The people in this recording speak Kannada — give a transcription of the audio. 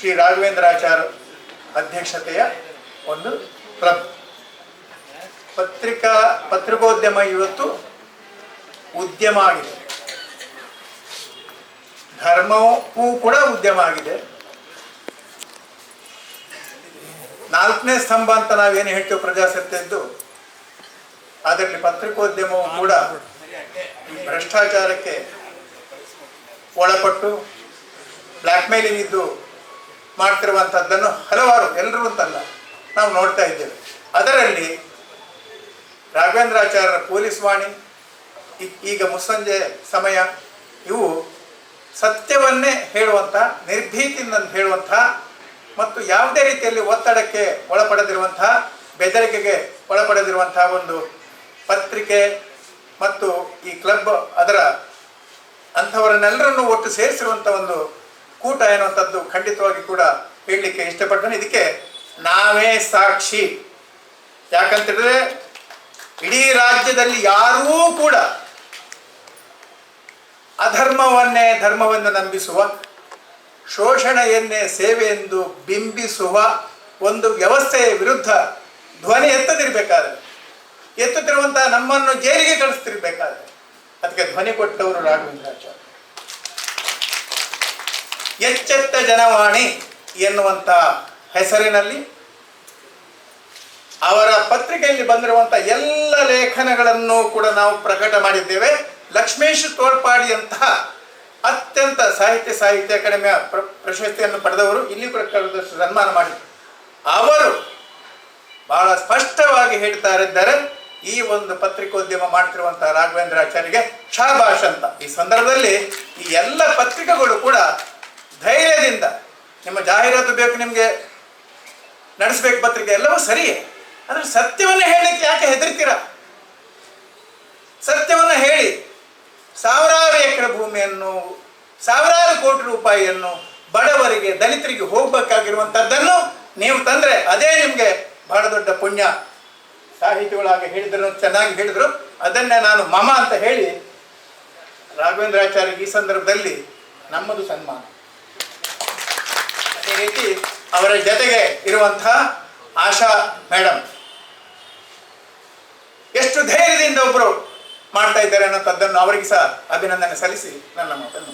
ಶ್ರೀ ರಾಘವೇಂದ್ರಾಚಾರ್ಯ ಅಧ್ಯಕ್ಷತೆಯ ಒಂದು ಕ್ಲಬ್ ಪತ್ರಿಕಾ, ಪತ್ರಿಕೋದ್ಯಮ ಇವತ್ತು ಉದ್ಯಮ ಆಗಿದೆ. ಧರ್ಮವೂ ಕೂಡ ಉದ್ಯಮ ಆಗಿದೆ. ನಾಲ್ಕನೇ ಸ್ತಂಭ ಅಂತ ನಾವೇನು ಹೇಳ್ತೇವೆ ಪ್ರಜಾಸತ್ತೆದ್ದು ಅದರಲ್ಲಿ ಪತ್ರಿಕೋದ್ಯಮವು ಕೂಡ ಭ್ರಷ್ಟಾಚಾರಕ್ಕೆ ಒಳಪಟ್ಟು ಬ್ಲ್ಯಾಕ್ ಮೇಲಿಂಗ್ ಇದ್ದು ಮಾಡ್ತಿರುವಂಥದ್ದನ್ನು ಹಲವಾರು ಎಲ್ಲರೂ ಅಂತಲ್ಲ ನಾವು ನೋಡ್ತಾ ಇದ್ದೇವೆ. ಅದರಲ್ಲಿ ರಾಘವೇಂದ್ರಾಚಾರ್ಯರ ಪೊಲೀಸ್ ವಾಣಿ ಈಗ ಮುಸ್ಸಂಜೆ ಸಮಯ, ಇವು ಸತ್ಯವನ್ನೇ ಹೇಳುವಂಥ, ನಿರ್ಭೀತಿಯಿಂದ ಹೇಳುವಂಥ ಮತ್ತು ಯಾವುದೇ ರೀತಿಯಲ್ಲಿ ಒತ್ತಡಕ್ಕೆ ಒಳಪಡದಿರುವಂತಹ ಬೆದರಿಕೆಗೆ ಒಳಪಡದಿರುವಂತಹ ಒಂದು ಪತ್ರಿಕೆ ಮತ್ತು ಈ ಕ್ಲಬ್ ಅದರ ಅಂಥವರನ್ನೆಲ್ಲರನ್ನು ಒಟ್ಟು ಸೇರಿಸಿರುವಂಥ ಒಂದು ಕೂಟ ಎನ್ನುವಂಥದ್ದು ಖಂಡಿತವಾಗಿ ಕೂಡ ಹೇಳಲಿಕ್ಕೆ ಇಷ್ಟಪಡ್ತಾನೆ. ಇದಕ್ಕೆ ನಾವೇ ಸಾಕ್ಷಿ. ಯಾಕಂತೇಳಿದ್ರೆ, ಇಡೀ ರಾಜ್ಯದಲ್ಲಿ ಯಾರೂ ಕೂಡ ಅಧರ್ಮವನ್ನೇ ಧರ್ಮವನ್ನು ನಂಬಿಸುವ, ಶೋಷಣೆಯನ್ನೇ ಸೇವೆ ಎಂದು ಬಿಂಬಿಸುವ ಒಂದು ವ್ಯವಸ್ಥೆಯ ವಿರುದ್ಧ ಧ್ವನಿ ಎತ್ತದಿರಬೇಕಾದ್ರೆ, ಎತ್ತುತ್ತಿರುವಂತಹ ನಮ್ಮನ್ನು ಜೈಲಿಗೆ ಕಳಿಸ್ತಿರ್ಬೇಕಾದ್ರೆ, ಅದಕ್ಕೆ ಧ್ವನಿ ಕೊಟ್ಟವರು ರಾಘವೇಂದ್ರಾಚಾರ್ಯ ಎಚ್ಚೆತ್ತ ಜನವಾಣಿ ಎನ್ನುವಂಥ ಹೆಸರಿನಲ್ಲಿ ಅವರ ಪತ್ರಿಕೆಯಲ್ಲಿ ಬಂದಿರುವಂಥ ಎಲ್ಲ ಲೇಖನಗಳನ್ನು ಕೂಡ ನಾವು ಪ್ರಕಟ ಮಾಡಿದ್ದೇವೆ. ಲಕ್ಷ್ಮೇಶ್ ತೋರ್ಪಾಡಿಯಂತಹ ಅತ್ಯಂತ ಸಾಹಿತ್ಯ ಸಾಹಿತ್ಯ ಅಕಾಡೆಮಿಯ ಪ್ರ, ಪ್ರಶಸ್ತಿಯನ್ನು ಪಡೆದವರು ಇಲ್ಲಿ ಕೂಡ ಸನ್ಮಾನ ಮಾಡಿದರು ಅವರು ಬಹಳ ಸ್ಪಷ್ಟವಾಗಿ ಹೇಳ್ತಾ ಇದ್ದಾರೆ ಈ ಒಂದು ಪತ್ರಿಕೋದ್ಯಮ ಮಾಡ್ತಿರುವಂತಹ ರಾಘವೇಂದ್ರಾಚಾರ್ಯಗೆ ಶಾಬಾಷ್ ಅಂತ. ಈ ಸಂದರ್ಭದಲ್ಲಿ ಈ ಎಲ್ಲ ಪತ್ರಿಕೆಗಳು ಕೂಡ ಧೈರ್ಯದಿಂದ ನಿಮ್ಮ ಜಾಹೀರಾತು ಬೇಕು ನಿಮಗೆ, ನಡೆಸಬೇಕು ಪತ್ರಿಕೆ ಎಲ್ಲವೂ ಸರಿಯೇ. ಆದರೆ ಸತ್ಯವನ್ನು ಹೇಳಲಿಕ್ಕೆ ಯಾಕೆ ಹೆದರ್ತೀರ? ಸತ್ಯವನ್ನು ಹೇಳಿ, ಸಾವಿರಾರು ಎಕರೆ ಭೂಮಿಯನ್ನು, ಸಾವಿರಾರು ಕೋಟಿ ರೂಪಾಯಿಯನ್ನು ಬಡವರಿಗೆ, ದಲಿತರಿಗೆ ಹೋಗಬೇಕಾಗಿರುವಂಥದ್ದನ್ನು ನೀವು ತಂದರೆ ಅದೇ ನಿಮಗೆ ಬಹಳ ದೊಡ್ಡ ಪುಣ್ಯ. ಸಾಹಿತಿಗಳಾಗಿ ಹೇಳಿದ್ರು, ಚೆನ್ನಾಗಿ ಹೇಳಿದರು. ಅದನ್ನೇ ನಾನು ಮಮ ಅಂತ ಹೇಳಿ ರಾಘವೇಂದ್ರಾಚಾರ್ಯ ಈ ಸಂದರ್ಭದಲ್ಲಿ ನಮ್ಮದು ಸನ್ಮಾನ. ರೀತಿ ಅವರ ಜೊತೆಗೆ ಇರುವಂತಹ ಆಶಾ ಮೇಡಮ್ ಎಷ್ಟು ಧೈರ್ಯದಿಂದ ಒಬ್ಬರು ಮಾಡ್ತಾ ಇದ್ದಾರೆ ಅನ್ನೋಂಥದ್ದನ್ನು ಅವರಿಗೆ ಸಹ ಅಭಿನಂದನೆ ಸಲ್ಲಿಸಿ ನನ್ನ ಮಾತನ್ನು